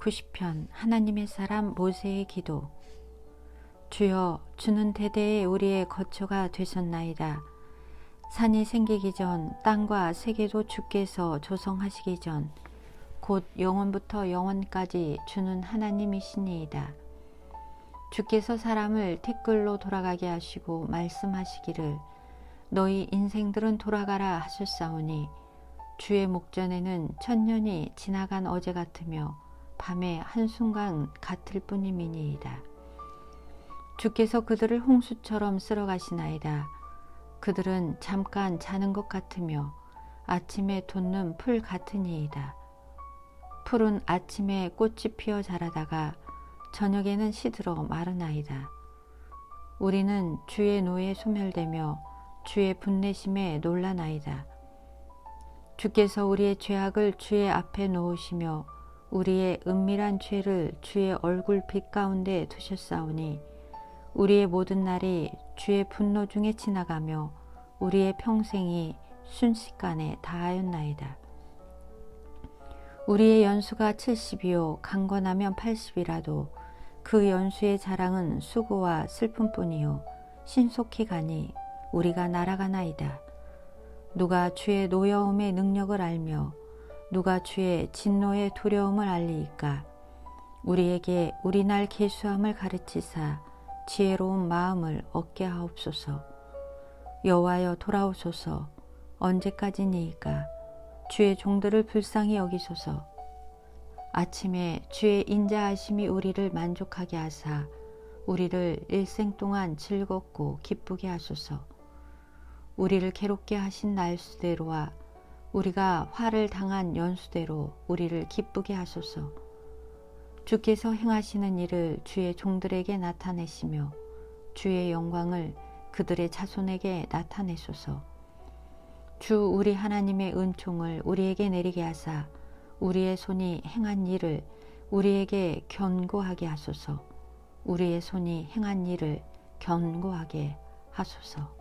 90편 하나님의 사람 모세의 기도 주여 주는 대대에 우리의 거처가 되셨나이다. 산이 생기기 전 땅과 세계도 주께서 조성하시기 전 곧 영원부터 영원까지 주는 하나님이시니이다. 주께서 사람을 티끌로 돌아가게 하시고 말씀하시기를 너희 인생들은 돌아가라 하셨사오니 주의 목전에는 천년이 지나간 어제 같으며 밤의 한순간 같을 뿐임이니이다. 주께서 그들을 홍수처럼 쓸어 가시나이다. 그들은 잠깐 자는 것 같으며 아침에 돋는 풀 같으니이다. 풀은 아침에 꽃이 피어 자라다가 저녁에는 시들어 마르나이다. 우리는 주의 노에 소멸되며 주의 분내심에 놀라나이다. 주께서 우리의 죄악을 주의 앞에 놓으시며 우리의 은밀한 죄를 주의 얼굴 빛 가운데 두셨사오니 우리의 모든 날이 주의 분노 중에 지나가며 우리의 평생이 순식간에 다하였나이다. 우리의 연수가 70이요 강건하면 80이라도 그 연수의 자랑은 수고와 슬픔뿐이요 신속히 가니 우리가 날아가나이다. 누가 주의 노여움의 능력을 알며 누가 주의 진노의 두려움을 알리이까? 우리에게 우리 날 계수함을 가르치사 지혜로운 마음을 얻게 하옵소서. 여호와여 돌아오소서. 언제까지니이까? 주의 종들을 불쌍히 여기소서. 아침에 주의 인자하심이 우리를 만족하게 하사 우리를 일생 동안 즐겁고 기쁘게 하소서. 우리를 괴롭게 하신 날수대로와 우리가 화를 당한 연수대로 우리를 기쁘게 하소서. 주께서 행하시는 일을 주의 종들에게 나타내시며 주의 영광을 그들의 자손에게 나타내소서. 주 우리 하나님의 은총을 우리에게 내리게 하사 우리의 손이 행한 일을 우리에게 견고하게 하소서. 우리의 손이 행한 일을 견고하게 하소서.